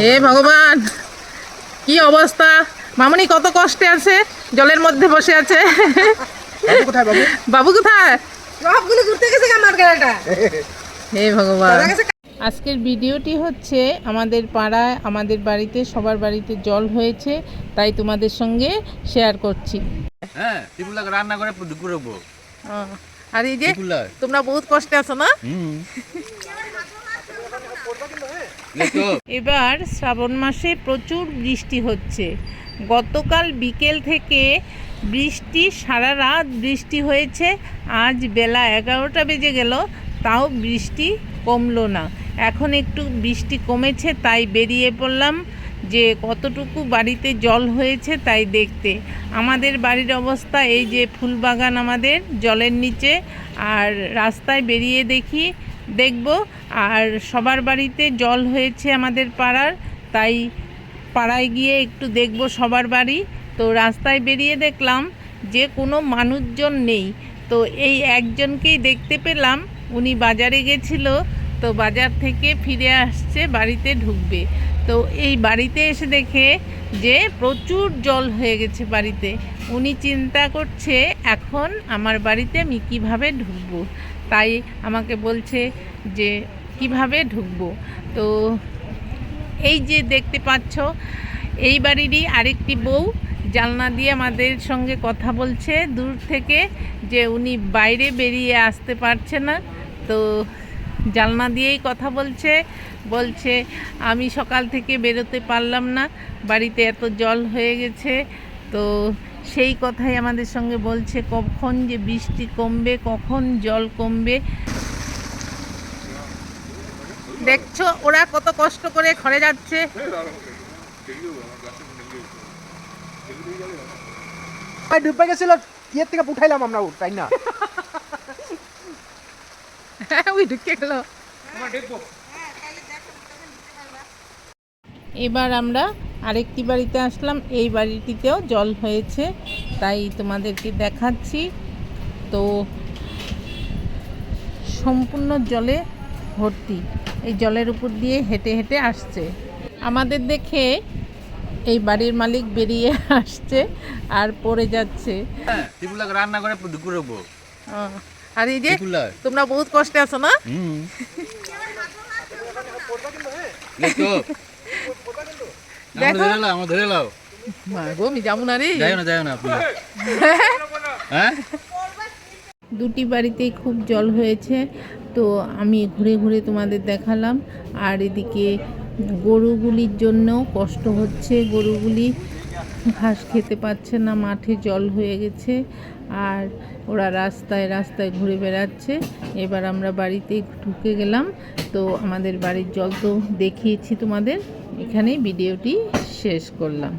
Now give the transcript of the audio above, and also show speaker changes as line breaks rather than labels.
হে ভগবান কি অবস্থা? মামনি কত কষ্টে আছে জলের মধ্যে বসে আছে।
বাবু
বাবু? কোথায়?
সবগুলো ঘুরতে গেছে আমার গাড়িটা
হে ভগবান। আজকের ভিডিওটি হচ্ছে আমাদের পাড়ায় আমাদের বাড়িতে সবার বাড়িতে জল হয়েছে তাই তোমাদের সঙ্গে শেয়ার করছি।
হ্যাঁ রান্না করে
আর এই যে তোমরা বহুত কষ্টে আছো না? এবার শ্রাবণ মাসে প্রচুর বৃষ্টি হচ্ছে। গতকাল বিকেল থেকে বৃষ্টি সারা রাত বৃষ্টি হয়েছে। আজ বেলা এগারোটা বেজে গেল তাও বৃষ্টি কমলো না। এখন একটু বৃষ্টি কমেছে তাই বেরিয়ে পড়লাম যে কতটুকু বাড়িতে জল হয়েছে তাই দেখতে। আমাদের বাড়ির অবস্থা এই যে ফুলবাগান আমাদের জলের নিচে আর রাস্তায় বেরিয়ে দেখি দেখব। আর সবার বাড়িতে জল হয়েছে আমাদের পাড়ার, তাই পাড়ায় গিয়ে একটু দেখব সবার বাড়ি। তো রাস্তায় বেরিয়ে দেখলাম যে কোনো মানুষজন নেই। তো এই একজনকেই দেখতে পেলাম, উনি বাজারে গেছিল, তো বাজার থেকে ফিরে আসছে, বাড়িতে ঢুকবে। তো এই বাড়িতে এসে দেখে যে প্রচুর জল হয়ে গেছে বাড়িতে। উনি চিন্তা করছে, এখন আমার বাড়িতে আমি কীভাবে ঢুকবো? তাই আমাকে বলছে যে, কীভাবে ঢুকবো? তো এই যে দেখতে পাচ্ছ, এই বাড়িরই আরেকটি বউ জানলা দিয়ে আমাদের সঙ্গে কথা বলছে। দূর থেকে যে উনি বাইরে বেরিয়ে আসতে পারছে না, তো জানলা দিয়েই কথা বলছে। বলছে, আমি সকাল থেকে বেরোতে পারলাম না, বাড়িতে এত জল হয়ে গেছে। তো সেই কথাই আমাদের সঙ্গে বলছে কখন যে বৃষ্টি কমবে কখন জল কমবে। দেখছ ওরা কত কষ্ট করে ঘরে যাচ্ছে।
ডুবে গেছিল ইয়ের থেকে উঠাইলাম আমরা তাই না?
ওই ঢুকে গেল। এবার আমরা আরেকটি বাড়িতে আসলাম। এই বাড়িটিতেও জল হয়েছে তাই তোমাদেরকে দেখাচ্ছি। তো সম্পূর্ণ জলে ভর্তি। এই জলের উপর দিয়ে হেঁটে হেঁটে আসছে। আমাদের দেখে এই বাড়ির মালিক বেরিয়ে আসছে আর পড়ে যাচ্ছে।
হ্যাঁ রান্না করে দুপুরে
আর এই যে তোমরা বহুত কষ্টে আছো না? দেখো।
আমরা ধরে লাও আমরা ধরে লাও
মা গো আমি যাব না রে।
যাই না যাই না আপনি। হ্যাঁ?
দুটি বাড়িতেই খুব জল হয়েছে তো আমি ঘুরে ঘুরে তোমাদের দেখালাম। আর এদিকে গরুগুলির জন্য কষ্ট হচ্ছে গরুগুলি ঘাস খেতে পাচ্ছে না, মাঠে জল হয়ে গেছে আর ওরা রাস্তায় রাস্তায় ঘুরে বেড়াচ্ছে। এবার আমরা বাড়িতে ঢুকে গেলাম। তো আমাদের বাড়ির জল তো দেখিয়েছি তোমাদের। এখানেই ভিডিওটি শেষ করলাম।